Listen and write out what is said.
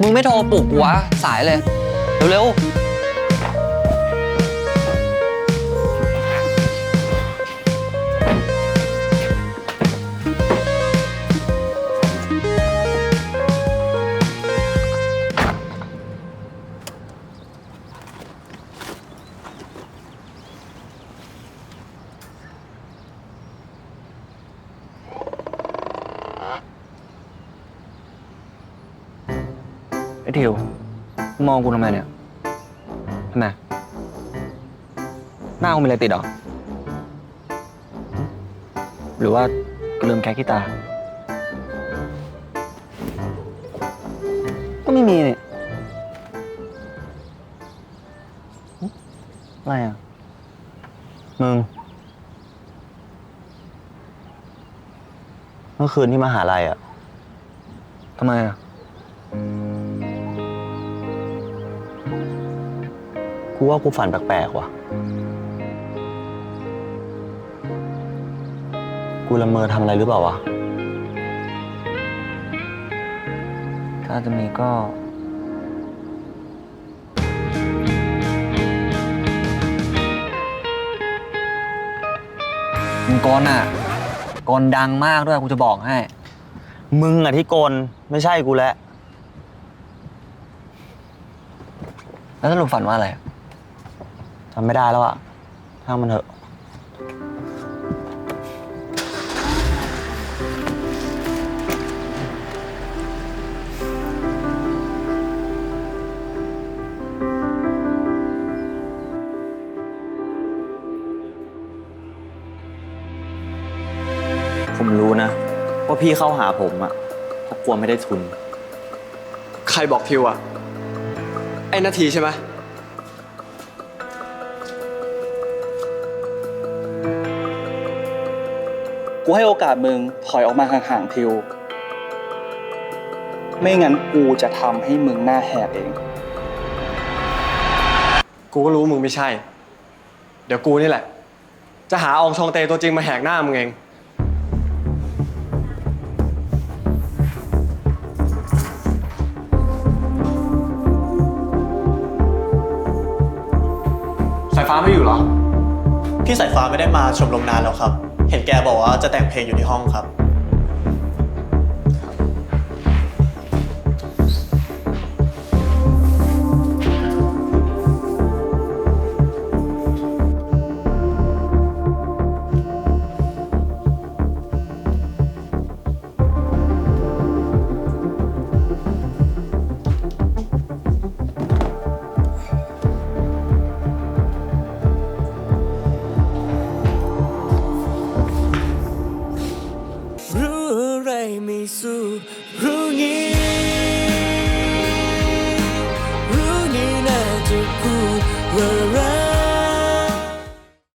มึงไม่โทรปลุกวะสายเลย เร็วๆ ไอ้ทิวมึงมองกูทำไมเนี่ยทำไมหน้ากูมีอะไรติดเหรอ หรือว่ากูลืมแค่ขี้ตา ก็ไม่มีเนี่หึอะไรอะ มึง เมื่อคืนที่มหาลัยอะทำไมอะ กูว่ากูฝันแปลกๆว่ะ กูละเมอทำอะไรหรือเปล่าวะ ถ้าจะมีก็ มึงกรอะกรดังมากด้วยกูจะบอกให้ มึงอะที่โกนไม่ใช่กูแล้ว แล้วสรุปฝันว่าอะไร ทำไม่ได้แล้วอะช่างมันเถอะ ผมรู้นะ ว่าพี่เข้าหาผมอะเพราะกลัวไม่ได้ทุน ใครบอกทิวอะไอ้นาทีใช่ไหม กูให้โอกาสมึงถอยออกมาห่างๆทิว ไม่งั้นกูจะทำให้มึงหน้าแหกเอง กูก็รู้มึงไม่ใช่ เดี๋ยวกูนี่แหละ จะหาอองชองเตตัวจริงมาแหกหน้ามึงเอง สายฟ้าไม่อยู่เหรอ พี่สายฟ้าไม่ได้มาชมรมนานแล้วครับ เห็นแกบอกว่าจะแต่งเพลงอยู่ในห้องครับ รู้อะไรไม่สู้รู้งี้